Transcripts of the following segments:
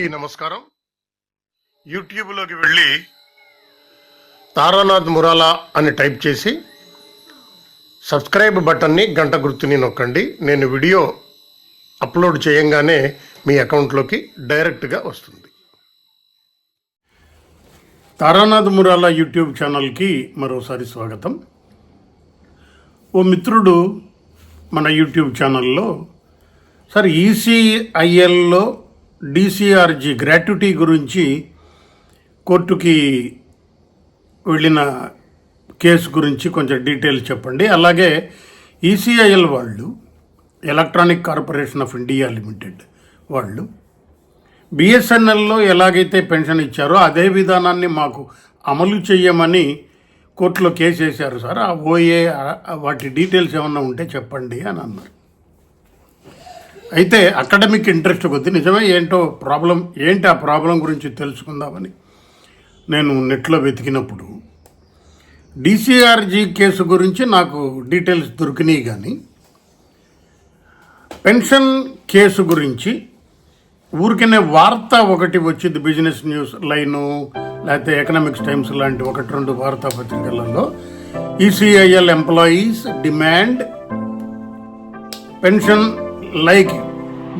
అందరికీ నమస్కారం. యూట్యూబ్లోకి వెళ్ళి తారానాథ్ మురాలా అని టైప్ చేసి సబ్స్క్రైబ్ బటన్ని గంట గుర్తుని నొక్కండి. నేను వీడియో అప్లోడ్ చేయంగానే మీ అకౌంట్లోకి డైరెక్ట్గా వస్తుంది. తారానాథ్ మురాలా యూట్యూబ్ ఛానల్కి మరోసారి స్వాగతం. ఓ మిత్రుడు మన యూట్యూబ్ ఛానల్లో సార్ ఈసీఐఎల్లో డిసిఆర్జీ గ్రాట్యుటీ గురించి కోర్టుకి వెళ్ళిన కేసు గురించి కొంచెం డీటెయిల్ చెప్పండి. అలాగే ఈసీఐఎల్ వాళ్ళు electronic corporation of India limited వాళ్ళు బిఎస్ఎన్ఎల్లో ఎలాగైతే పెన్షన్ ఇచ్చారో అదే విధానాన్ని మాకు అమలు చేయమని కోర్టులో కేసు వేశారు సార్. ఆ ఓఏ వాటి డీటెయిల్స్ ఏమన్నా ఉంటే చెప్పండి అని అన్నారు. అయితే అకాడమిక్ ఇంట్రెస్ట్ కొద్ది నిజమే ఏంటో ప్రాబ్లం ఏంటి ఆ ప్రాబ్లం గురించి తెలుసుకుందామని. నేను నెట్లో వెతికినప్పుడు డిసిఆర్జీ కేసు గురించి నాకు డీటెయిల్స్ దొరికినాయి కానీ పెన్షన్ కేసు గురించి ఊరికనే వార్త ఒకటి వచ్చింది బిజినెస్ న్యూస్ లైను లేకపోతే ఎకనామిక్స్ టైమ్స్ లాంటి ఒకటి రెండు వార్తాపత్రికలలో. ECIL employees demand pension like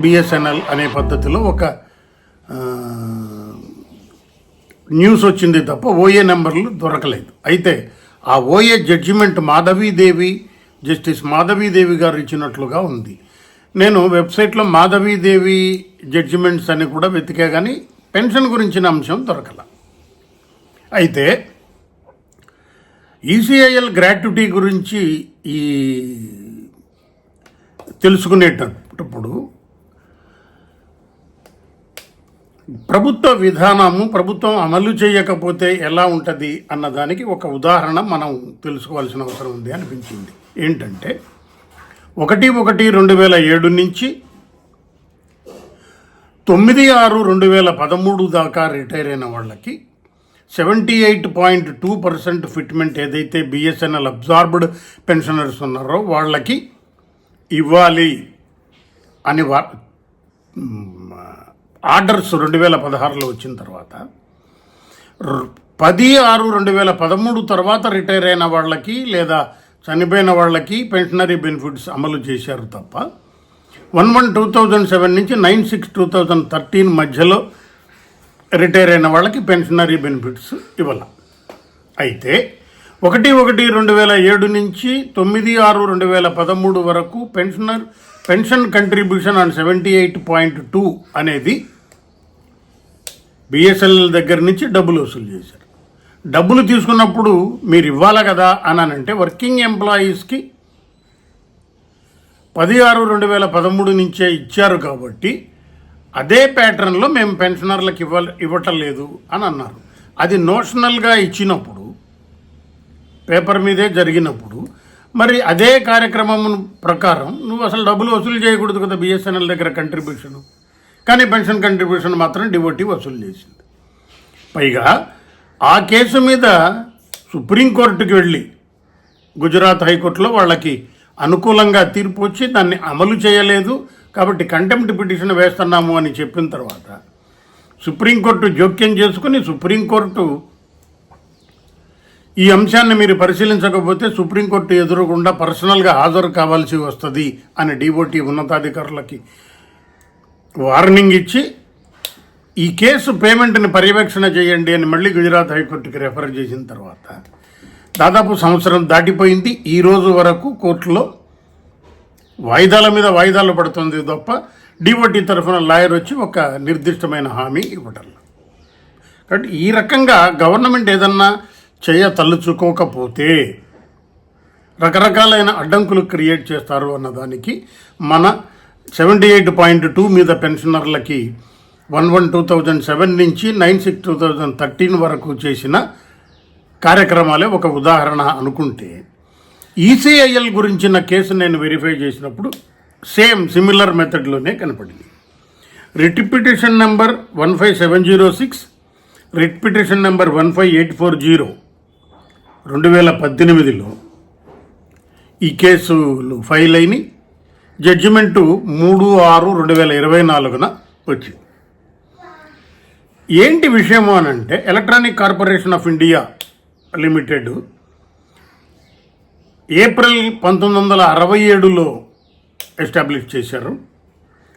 BSNL అనే పద్ధతిలో ఒక న్యూస్ వచ్చింది తప్ప ఓఏ నెంబర్లు దొరకలేదు. అయితే ఆ OA judgement Madhavidevi justice Madhavidevi గారు ఇచ్చినట్లుగా ఉంది. నేను వెబ్సైట్లో మాధవీదేవి జడ్జిమెంట్స్ అని కూడా వెతికా కానీ పెన్షన్ గురించిన అంశం దొరకల. అయితే ఈసీఐఎల్ గ్రాట్యుటీ గురించి ఈ తెలుసుకునేటట్టు ఉన్నప్పుడు ప్రభుత్వ విధానము ప్రభుత్వం అమలు చేయకపోతే ఎలా ఉంటుంది అన్నదానికి ఒక ఉదాహరణ మనం తెలుసుకోవాల్సిన అవసరం ఉంది అనిపించింది. ఏంటంటే ఒకటి ఒకటి రెండు వేల ఏడు నుంచి తొమ్మిది ఆరు రెండు వేల పదమూడు దాకా రిటైర్ అయిన వాళ్ళకి seventy eight point two percent fitment ఏదైతే బిఎస్ఎన్ఎల్ అబ్జార్బ్డ్ పెన్షనర్స్ ఉన్నారో వాళ్ళకి ఇవ్వాలి. అని వా ఆర్డర్స్ రెండు వేల పదహారులో వచ్చిన తర్వాత పది ఆరు రెండు వేల పదమూడు తర్వాత రిటైర్ అయిన వాళ్ళకి లేదా చనిపోయిన వాళ్ళకి పెన్షనరీ బెనిఫిట్స్ అమలు చేశారు తప్ప one one two thousand seven నుంచి nine six two thousand thirteen మధ్యలో రిటైర్ అయిన వాళ్ళకి పెన్షనరీ బెనిఫిట్స్ ఇవ్వాల. అయితే ఒకటి ఒకటి రెండు వేల ఏడు నుంచి తొమ్మిది ఆరు రెండు వేల పదమూడు వరకు pensioner pension contribution on seventy eight point two అనేది బిఎస్ఎన్ఎల్ దగ్గర నుంచి డబ్బులు వసూలు చేశారు. డబ్బులు తీసుకున్నప్పుడు మీరు ఇవ్వాలి కదా అని అంటే వర్కింగ్ ఎంప్లాయీస్కి పది ఆరు రెండు వేల పదమూడు నుంచే ఇచ్చారు కాబట్టి అదే ప్యాటర్న్లో మేము పెన్షనర్లకు ఇవ్వ ఇవ్వటం లేదు అని అన్నారు. అది నోషనల్గా ఇచ్చినప్పుడు పేపర్ మీదే జరిగినప్పుడు మరి అదే కార్యక్రమం ప్రకారం నువ్వు అసలు డబ్బులు వసూలు చేయకూడదు కదా బిఎస్ఎన్ఎల్ దగ్గర కంట్రిబ్యూషన్ కానీ పెన్షన్ కంట్రిబ్యూషన్ మాత్రం డివోటీ వసూలు చేసింది. పైగా ఆ కేసు మీద సుప్రీంకోర్టుకి వెళ్ళి గుజరాత్ హైకోర్టులో వాళ్ళకి అనుకూలంగా తీర్పు వచ్చి దాన్ని అమలు చేయలేదు. కాబట్టి కంటెంప్ట్ పిటిషన్ వేస్తున్నాము అని చెప్పిన తర్వాత సుప్రీంకోర్టు జోక్యం చేసుకుని సుప్రీంకోర్టు ఈ అంశాన్ని మీరు పరిశీలించకపోతే సుప్రీంకోర్టు ఎదురకుండా పర్సనల్గా హాజరు కావాల్సి వస్తుంది అని డిఓటీ ఉన్నతాధికారులకి వార్నింగ్ ఇచ్చి ఈ కేసు పేమెంట్ని పర్యవేక్షణ చేయండి అని మళ్ళీ గుజరాత్ హైకోర్టుకి రెఫర్ చేసిన తర్వాత దాదాపు సంవత్సరం దాటిపోయింది. ఈ రోజు వరకు కోర్టులో వాయిదాల మీద వాయిదాలు పడుతుంది తప్ప డీఓటీ తరఫున లాయర్ వచ్చి ఒక నిర్దిష్టమైన హామీ ఇవ్వటం కాబట్టి ఈ రకంగా గవర్నమెంట్ ఏదన్నా చేయ తలుచుకోకపోతే రకరకాలైన అడ్డంకులు క్రియేట్ చేస్తారు అన్నదానికి మన సెవెంటీ ఎయిట్ పాయింట్ టూ మీద పెన్షనర్లకి one one two thousand seven నుంచి nine six two thousand thirteen వరకు చేసిన కార్యక్రమాలే ఒక ఉదాహరణ అనుకుంటే ఈసీఐఎల్ గురించిన కేసు నేను వెరిఫై చేసినప్పుడు సేమ్ సిమిలర్ మెథడ్లోనే కనపడింది. Writ petition number one five seven zero six writ petition number one five eight four zero రెండు వేల పద్దెనిమిదిలో ఈ కేసులు ఫైల్ అయినాయి జడ్జిమెంటు మూడు ఆరు రెండు వేల ఇరవై నాలుగున వచ్చింది. ఏంటి విషయము అని అంటే electronic corporation of India limited April పంతొమ్మిది వందల అరవై ఏడులో ఎస్టాబ్లిష్ చేశారు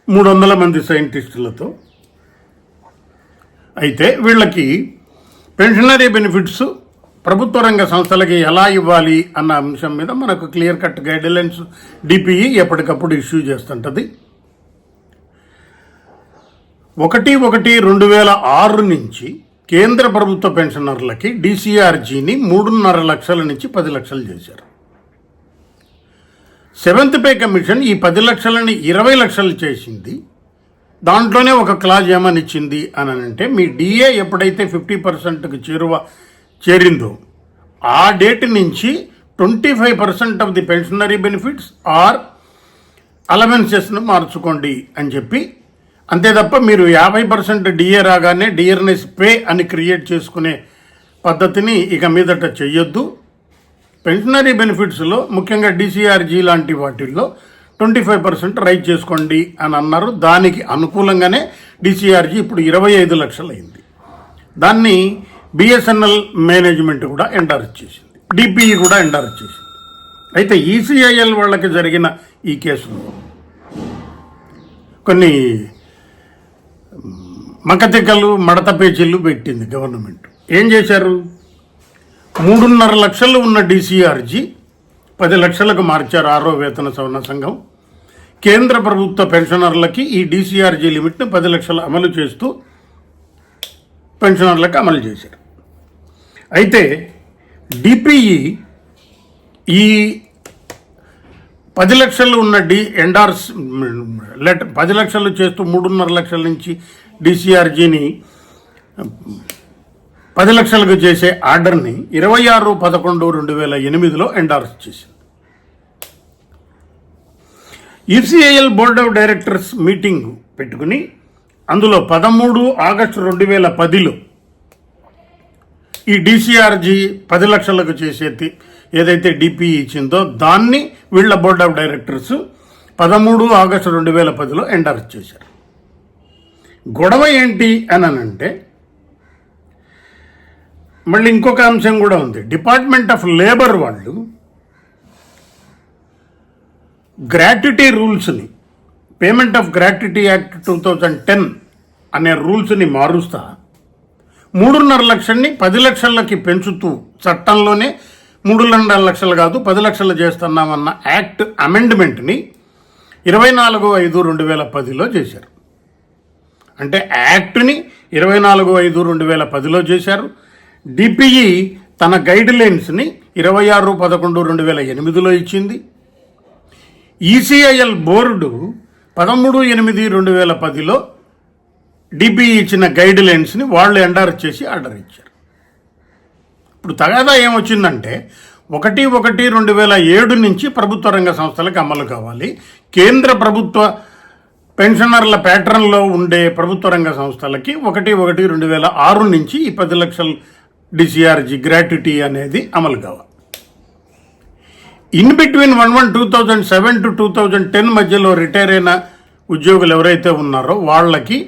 మూడు వందల మంది సైంటిస్టులతో. అయితే వీళ్ళకి పెన్షనరీ బెనిఫిట్స్ ప్రభుత్వ రంగ సంస్థలకి ఎలా ఇవ్వాలి అన్న అంశం మీద మనకు క్లియర్ కట్ గైడ్లైన్స్ డిపిఈ ఎప్పటికప్పుడు ఇష్యూ చేస్తుంటుంది. ఒకటి ఒకటి రెండు వేల ఆరు నుంచి కేంద్ర ప్రభుత్వ పెన్షనర్లకి డిసిఆర్జీని మూడున్నర లక్షల నుంచి పది లక్షలు చేశారు. సెవెంత్ పే కమిషన్ ఈ పది లక్షలని ఇరవై లక్షలు చేసింది. దాంట్లోనే ఒక క్లాజ్ ఏమనిచ్చింది అని అంటే మీ డిఏ ఎప్పుడైతే ఫిఫ్టీ పర్సెంట్కి చేరువ చేరిందో. ఆ డేట్ నుంచి twenty five percent of the pensionary benefits or అలవెన్సెస్ను మార్చుకోండి అని చెప్పి అంతే తప్ప మీరు యాభై పర్సెంట్ డిఏ రాగానే డియర్నెస్ పే అని క్రియేట్ చేసుకునే పద్ధతిని ఇక మీదట చెయ్యొద్దు. పెన్షనరీ బెనిఫిట్స్లో ముఖ్యంగా డిసిఆర్జీ లాంటి వాటిల్లో ట్వంటీ ఫైవ్ పర్సెంట్ రైట్ చేసుకోండి అని అన్నారు. దానికి అనుకూలంగానే డిసిఆర్జీ ఇప్పుడు ఇరవై ఐదు లక్షలు అయింది దాన్ని బిఎస్ఎన్ఎల్ మేనేజ్మెంట్ కూడా ఎంటర్ చేసింది. డిపిఈ కూడా ఎంటర్ ఇచ్చేసింది అయితే ఈసీఐఎల్ వాళ్ళకి జరిగిన ఈ కేసులో కొన్ని మకతికలు మడత పేచీలు పెట్టింది గవర్నమెంట్. ఏం చేశారు? మూడున్నర లక్షలు ఉన్న డీసీఆర్జీ పది లక్షలకు మార్చారు ఆరో వేతన సవరణ సంఘం. కేంద్ర ప్రభుత్వ పెన్షనర్లకి ఈ డిసిఆర్జీ లిమిట్ను పది లక్షలు అమలు చేస్తూ పెన్షనర్లకు అమలు చేశారు. అయితే డిపిఈ ఈ పది లక్షలు ఉన్న డి ఎండార్స్ లెటర్ పది లక్షలు చేస్తూ మూడున్నర లక్షల నుంచి డిసిఆర్జీని పది లక్షలకు చేసే ఆర్డర్ని ఇరవై ఆరు పదకొండు రెండు వేల ఎనిమిదిలో ఎండార్స్ చేసింది. ECIL board of directors meeting పెట్టుకుని అందులో పదమూడు ఆగస్టు రెండు వేల పదిలో ఈ డిసిఆర్జీ పది లక్షలకు చేసేది ఏదైతే డిపి ఇచ్చిందో దాన్ని వీళ్ళ బోర్డ్ ఆఫ్ డైరెక్టర్స్ పదమూడు ఆగస్టు రెండు వేల పదిలో ఎండర్ చేశారు. గొడవ ఏంటి అని అంటే మళ్ళీ ఇంకొక అంశం కూడా ఉంది. డిపార్ట్మెంట్ ఆఫ్ లేబర్ వాళ్ళు గ్రాట్యుటీ రూల్స్ని payment of gratuity act two thousand ten అనే రూల్స్ని మారుస్తా మూడున్నర లక్షల్ని పది లక్షలకి పెంచుతూ చట్టంలోనే మూడున్నర లక్షలు కాదు పది లక్షలు చేస్తున్నామన్న యాక్ట్ అమెండ్మెంట్ని ఇరవై నాలుగు ఐదు రెండు వేల పదిలో చేశారు. అంటే యాక్ట్ని ఇరవై నాలుగు ఐదు రెండు వేల పదిలో చేశారు. డిపిఈ తన గైడ్ లైన్స్ని ఇరవై ఆరు పదకొండు రెండు వేల ఎనిమిదిలో ఇచ్చింది. ఈసీఐఎల్ బోర్డు పదమూడు ఎనిమిది రెండు వేల పదిలో డిబి ఇచ్చిన గైడ్ లైన్స్ని వాళ్ళు ఎండార్ చేసి ఆర్డర్ ఇచ్చారు. ఇప్పుడు తగాదా ఏమొచ్చిందంటే ఒకటి ఒకటి రెండు వేల ఏడు నుంచి ప్రభుత్వ రంగ సంస్థలకు అమలు కావాలి. కేంద్ర ప్రభుత్వ పెన్షనర్ల ప్యాటర్న్లో ఉండే ప్రభుత్వ రంగ సంస్థలకి ఒకటి ఒకటి రెండు వేల ఆరు నుంచి ఈ పది లక్షల డిసిఆర్జీ గ్రాట్యుటీ అనేది అమలు కావాలి. In between one one two thousand seven to two thousand ten మధ్యలో రిటైర్ అయిన ఉద్యోగులు ఎవరైతే ఉన్నారో వాళ్ళకి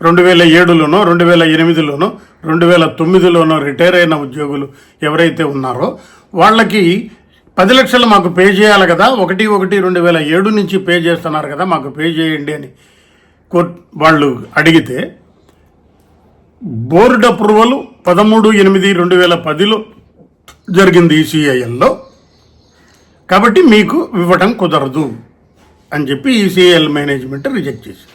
రెండు వేల ఏడులోనో రెండు వేల ఎనిమిదిలోనో రెండు వేల తొమ్మిదిలోనో రిటైర్ అయిన ఉద్యోగులు ఎవరైతే ఉన్నారో వాళ్ళకి పది లక్షలు మాకు పే చేయాలి కదా ఒకటి ఒకటి రెండు వేల ఏడు నుంచి పే చేస్తున్నారు కదా మాకు పే చేయండి అని కోర్ట్ వాళ్ళు అడిగితే బోర్డు అప్రూవల్ పదమూడు ఎనిమిది రెండు వేల పదిలో జరిగింది ఈసీఐఎల్లో కాబట్టి మీకు ఇవ్వటం కుదరదు అని చెప్పి ఈసీఐఎల్ మేనేజ్మెంట్ రిజెక్ట్ చేసింది.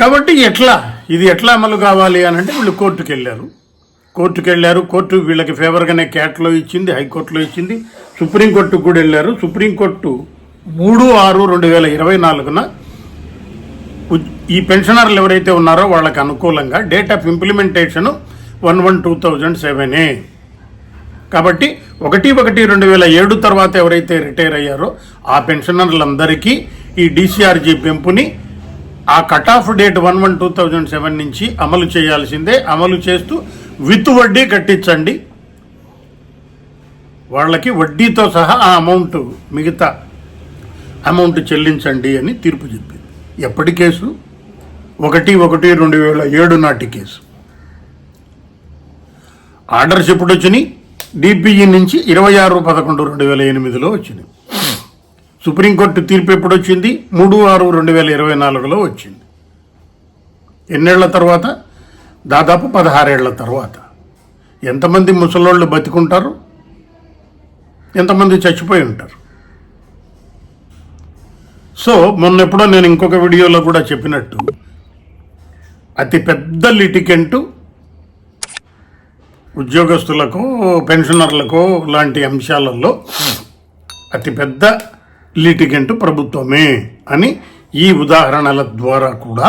కాబట్టి ఎట్లా? ఇది ఎట్లా అమలు కావాలి అని అంటే వీళ్ళు కోర్టుకు వెళ్ళారు కోర్టుకు వెళ్ళారు కోర్టు వీళ్ళకి ఫేవర్గానే క్యాట్లో ఇచ్చింది హైకోర్టులో ఇచ్చింది. సుప్రీంకోర్టుకు కూడా వెళ్ళారు. సుప్రీంకోర్టు మూడు ఆరు రెండు వేల ఇరవై నాలుగున ఈ పెన్షనర్లు ఎవరైతే ఉన్నారో వాళ్ళకి అనుకూలంగా date of implementation one one two thousand సెవెనే. కాబట్టి ఒకటి ఒకటి రెండు వేల ఏడు తర్వాత ఎవరైతే రిటైర్ అయ్యారో ఆ పెన్షనర్లందరికీ ఈ డిసిఆర్జీ పెంపుని ఆ cut off date one one two thousand seven నుంచి అమలు చేయాల్సిందే. అమలు చేస్తూ విత్ వడ్డీ కట్టించండి. వాళ్ళకి వడ్డీతో సహా ఆ అమౌంట్ మిగతా అమౌంట్ చెల్లించండి అని తీర్పు చెప్పింది. ఎప్పటి కేసు? ఒకటి ఒకటి రెండు వేల ఏడు నాటి కేసు. ఆర్డర్స్ ఎప్పుడు వచ్చినాయి? డిపిఈ నుంచి ఇరవై ఆరు పదకొండు రెండు వేల ఎనిమిదిలో వచ్చినాయి. సుప్రీంకోర్టు తీర్పు ఎప్పుడు వచ్చింది మూడు ఆరు రెండు వేల ఇరవై నాలుగులో వచ్చింది. ఎన్నేళ్ళ తర్వాత? దాదాపు పదహారేళ్ళ తర్వాత. ఎంతమంది ముసలోళ్ళు బతికుంటారు? ఎంతమంది చచ్చిపోయి ఉంటారు? సో మొన్న ఎప్పుడో నేను ఇంకొక వీడియోలో కూడా చెప్పినట్టు అతి పెద్ద లిటికెంటు ఉద్యోగస్తులకు పెన్షనర్లకు లాంటి అంశాలలో అతిపెద్ద లిటిగెంట్ ప్రభుత్వమే అని ఈ ఉదాహరణల ద్వారా కూడా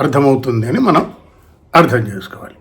అర్థమవుతుంది అని మనం అర్థం చేసుకోవాలి.